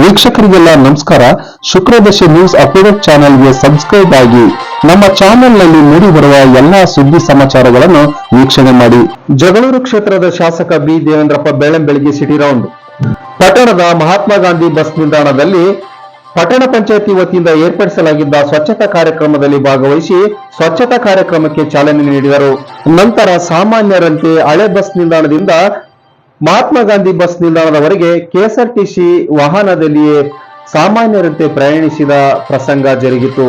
ವೀಕ್ಷಕರಿಗೆಲ್ಲ ನಮಸ್ಕಾರ. Shukradashi news update ಚಾನೆಲ್ಗೆ subscribe ಆಗಿ ನಮ್ಮ ಚಾನೆಲ್ನಲ್ಲಿ ಮೂಡಿ ಬರುವ ಎಲ್ಲಾ ಸುದ್ದಿ ಸಮಾಚಾರಗಳನ್ನು ವೀಕ್ಷಣೆ ಮಾಡಿ. ಜಗಳೂರು ಕ್ಷೇತ್ರದ ಶಾಸಕ ಬಿ ದೇವೇಂದ್ರಪ್ಪ ಬೆಳ್ಳಂಬೆಳಗ್ಗೆ ಸಿಟಿ ರೌಂಡ್ ಪಟ್ಟಣದ ಮಹಾತ್ಮ ಗಾಂಧಿ ಬಸ್ ನಿಲ್ದಾಣದಲ್ಲಿ ಪಟ್ಟಣ ಪಂಚಾಯತಿ ವತಿಯಿಂದ ಏರ್ಪಡಿಸಲಾಗಿದ್ದ ಸ್ವಚ್ಛತಾ ಕಾರ್ಯಕ್ರಮದಲ್ಲಿ ಭಾಗವಹಿಸಿ ಸ್ವಚ್ಛತಾ ಕಾರ್ಯಕ್ರಮಕ್ಕೆ ಚಾಲನೆ ನೀಡಿದರು. ನಂತರ ಸಾಮಾನ್ಯರಂತೆ ಹಳೆ ಬಸ್ ನಿಲ್ದಾಣದಿಂದ ಮಹಾತ್ಮ ಗಾಂಧಿ ಬಸ್ ನಿಲ್ದಾಣದವರೆಗೆ ಕೆಎಸ್ಆರ್ಟಿಸಿ ವಾಹನದಲ್ಲಿಯೇ ಸಾಮಾನ್ಯರಂತೆ ಪ್ರಯಾಣಿಸಿದ ಪ್ರಸಂಗ ಜರುಗಿತು.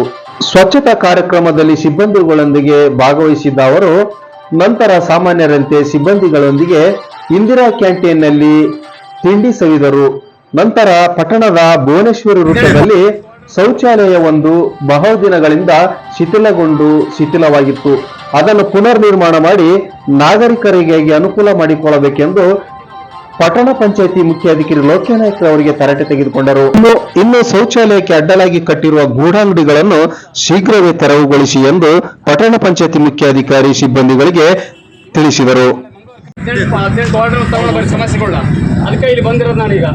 ಸ್ವಚ್ಛತಾ ಕಾರ್ಯಕ್ರಮದಲ್ಲಿ ಸಿಬ್ಬಂದಿಗಳೊಂದಿಗೆ ಭಾಗವಹಿಸಿದ್ದ ಅವರು, ನಂತರ ಸಾಮಾನ್ಯರಂತೆ ಸಿಬ್ಬಂದಿಗಳೊಂದಿಗೆ ಇಂದಿರಾ ಕ್ಯಾಂಟೀನ್ನಲ್ಲಿ ತಿಂಡಿ ಸವಿದರು. ನಂತರ ಪಟ್ಟಣದ ಭುವನೇಶ್ವರಿ ವೃತ್ತದಲ್ಲಿ ಶೌಚಾಲಯವೊಂದು ಬಹುದಿನಗಳಿಂದ ಶಿಥಿಲಗೊಂಡು ಶಿಥಿಲವಾಗಿತ್ತು. ಅದನ್ನು ಪುನರ್ ನಿರ್ಮಾಣ ಮಾಡಿ ನಾಗರಿಕರಿಗೆ ಅನುಕೂಲ ಮಾಡಿಕೊಳ್ಳಬೇಕೆಂದು ಪಟ್ಟಣ ಪಂಚಾಯತಿ ಮುಖ್ಯಾಧಿಕಾರಿ ಲೋಕನಾಯ್ಕ ಅವರಿಗೆ ತರಟೆ ತೆಗೆದುಕೊಂಡರು. ಇನ್ನು ಇನ್ನು ಶೌಚಾಲಯಕ್ಕೆ ಅಡ್ಡಲಾಗಿ ಕಟ್ಟಿರುವ ಗೂಡಾಂಗಡಿಗಳನ್ನು ಶೀಘ್ರವೇ ತೆರವುಗೊಳಿಸಿ ಎಂದು ಪಟ್ಟಣ ಪಂಚಾಯತಿ ಮುಖ್ಯಾಧಿಕಾರಿ ಸಿಬ್ಬಂದಿಗಳಿಗೆ ತಿಳಿಸಿದರು. ಹದಿನೆಂಟು ಹದಿನೆಂಟು ಆರ್ಡರ್ ತಗೊಂಡು ಬರೀ ಅದಕ್ಕೆ ಇಲ್ಲಿ ಬಂದಿರೋದು ನಾನೀಗ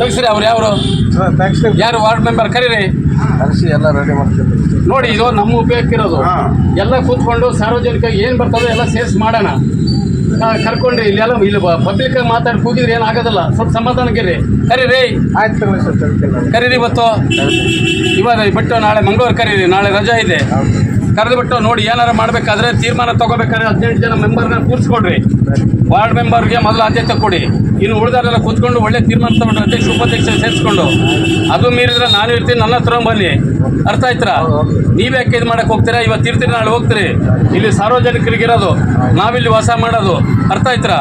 ತಗ್ಸ್ರಿ ಅವ್ರು ಯಾರು ಯಾರು ವಾರ್ಡ್ ಮೆಂಬರ್ ಕರೀರಿ? ಎಲ್ಲ ರೆಡಿ ಮಾಡ್ತೀವಿ ನೋಡಿ ಇದು ನಮ್ಮ ಉಪಯೋಗಕ್ಕಿರೋದು. ಎಲ್ಲ ಕೂತ್ಕೊಂಡು ಸಾರ್ವಜನಿಕ ಏನು ಬರ್ತದೆ ಎಲ್ಲ ಸೇರ್ಸ್ ಮಾಡೋಣ. ಕರ್ಕೊಂಡ್ರಿ ಇಲ್ಲೆಲ್ಲ ಇಲ್ಲಿ ಪಬ್ಲಿಕ್ ಮಾತಾಡಿ ಕೂಗಿದ್ರೆ ಏನು ಆಗೋದಿಲ್ಲ ಸ್ವಲ್ಪ ಸಮಾಧಾನಕ್ಕಿರಿ ಕರೀರಿ. ಆಯ್ತು ಕರಿ ಕರೀರಿ ಇವತ್ತು. ಇವಾಗ ಬಿಟ್ಟು ನಾಳೆ ಮಂಗಳೂರು ಕರೀರಿ. ನಾಳೆ ರಜಾ ಇದೆ. ಕರೆದು ಬಿಟ್ಟು ನೋಡಿ ಏನಾರು ಮಾಡಬೇಕಾದ್ರೆ ತೀರ್ಮಾನ ತಗೋಬೇಕಾದ್ರೆ ಹದಿನೆಂಟು ಜನ ಮೆಂಬರ್ನ ಕೂರಿಸ್ಕೊಡ್ರಿ. ವಾರ್ಡ್ ಮೆಂಬರ್ಗೆ ಮೊದಲು ಆದ್ಯತೆ ಕೊಡಿ. ಇನ್ನು ಉಳಿದಾರೆಲ್ಲ ಕೂತ್ಕೊಂಡು ಒಳ್ಳೆ ತೀರ್ಮಾನ ತಗೊಂಡು ಅಧ್ಯಕ್ಷ ಉಪಾಧ್ಯಕ್ಷ ಸೇರಿಸ್ಕೊಂಡು ಅದು ಮೀರಿದ್ರೆ ನಾನು ಇರ್ತೀನಿ ನನ್ನ ಹತ್ರ ಬನ್ನಿ. ಅರ್ಥ ಆಯ್ತಾ ನೀವ್ಯಾಕೆ ಇದು ಮಾಡಕ್ಕೆ ಹೋಗ್ತೀರಾ? ಇವತ್ತು ಇರ್ತೀರಿ ನಾಳೆ ಹೋಗ್ತೀರಿ. ಇಲ್ಲಿ ಸಾರ್ವಜನಿಕರಿಗಿರೋದು ನಾವಿಲ್ಲಿ ವಾಸ ಮಾಡೋದು. ಅರ್ಥ ಆಯ್ತಾ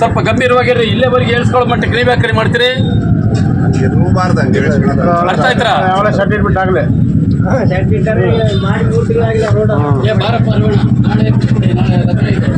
ಸ್ವಲ್ಪ ಗಂಭೀರವಾಗಿರ್ರಿ ಇಲ್ಲೇ ಬರೀ ಹೇಳ್ಸ್ಕೊಳ್ಳೋ ಮಟ್ಟಕ್ಕೆ ನೀವ್ಯಾಕೆ ಮಾಡ್ತೀರಿ? ಅರ್ಥ ಆಯ್ತಾ ಅವಳ ಮೂರು ತಿಂಗಳಾಗಿಲ್ಲ ರೋಡ್ ಮಾಡಿ ಬಾರಪ್ಪ ನಾಳೆ ನಾಳೆ ರಜೆ ಇದೆ.